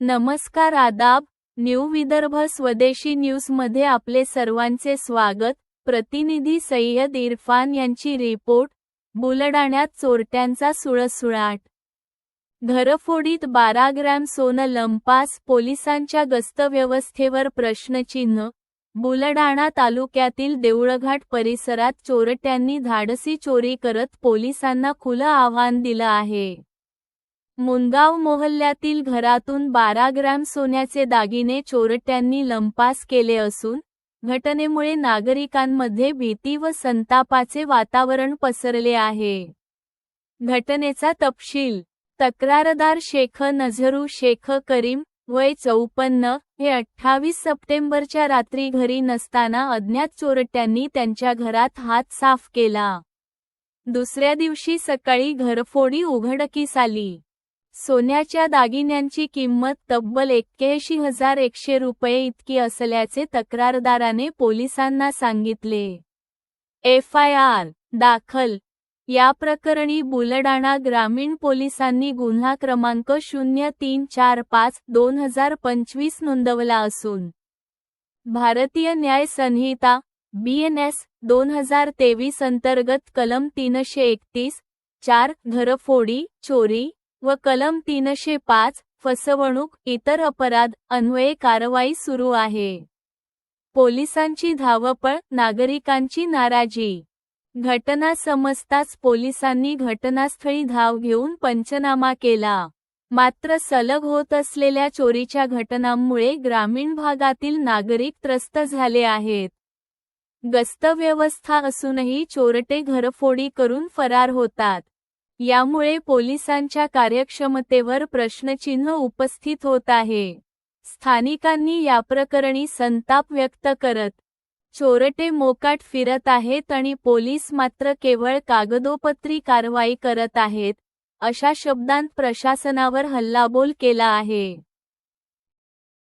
नमस्कार आदाब न्यू विदर्भ स्वदेशी न्यूजमध्ये आपले सर्वांचे स्वागत. प्रतिनिधी सय्यद इरफान यांची रिपोर्ट. बुलडाण्यात चोरट्यांचा सुळसुळाट. घरफोडीत बारा ग्रॅम सोनं लंपास पोलिसांच्या गस्तव्यवस्थेवर प्रश्नचिन्ह बुलडाणा तालुक्यातील देऊळघाट परिसरात चोरट्यांनी धाडसी चोरी करत पोलिसांना खुलं आव्हान दिलं आहे. मुनगाव मोहल्ल्यातील घरातून बारा ग्रॅम सोन्याचे दागिने चोरट्यांनी लंपास केले असून घटनेमुळे नागरिकांमध्ये भीती व संतापाचे वातावरण पसरले आहे. घटनेचा तपशील तक्रारदार शेख नझरू शेख करीम वय चौपन्न हे अठ्ठावीस सप्टेंबरच्या रात्री घरी नसताना अज्ञात चोरट्यांनी त्यांच्या घरात हात साफ केला. दुसऱ्या दिवशी सकाळी घरफोडी उघडकीस आली. सोन्याच्या दागिन्यांची किंमत तब्बल एक्क्याऐंशी हजार एकशे रुपये इतकी असल्याचे तक्रारदाराने पोलिसांना सांगितले. एफ आय आर दाखल या प्रकरणी बुलडाणा ग्रामीण पोलिसांनी गुन्हा क्रमांक शून्य तीन चार पाच दोन हजार पंचवीस नोंदवला असून भारतीय न्याय संहिता बी एन एस दोन हजार तेवीस अंतर्गत कलम तीनशे एकतीस चार घरफोडी चोरी व कलम तीनशे पाच फसवणूक इतर अपराध अन्वये कारवाई सुरू आहे. पोलिसांची धावपळ नागरिकांची नाराजी घटना समजताच पोलिसांनी घटनास्थळी धाव घेऊन पंचनामा केला. मात्र सलग होत असलेल्या चोरीच्या घटनांमुळे ग्रामीण भागातील नागरिक त्रस्त झाले आहेत. गस्तव्यवस्था असूनही चोरटे घरफोडी करून फरार होतात. यामुळे पोलिसांच्या कार्यक्षमतेवर प्रश्नचिन्ह उपस्थित होत आहे. स्थानिकांनी याप्रकरणी संताप व्यक्त करत चोरटे मोकाट फिरत आहेत आणि पोलीस मात्र केवळ कागदोपत्री कारवाई करत आहेत अशा शब्दांत प्रशासनावर हल्लाबोल केला आहे.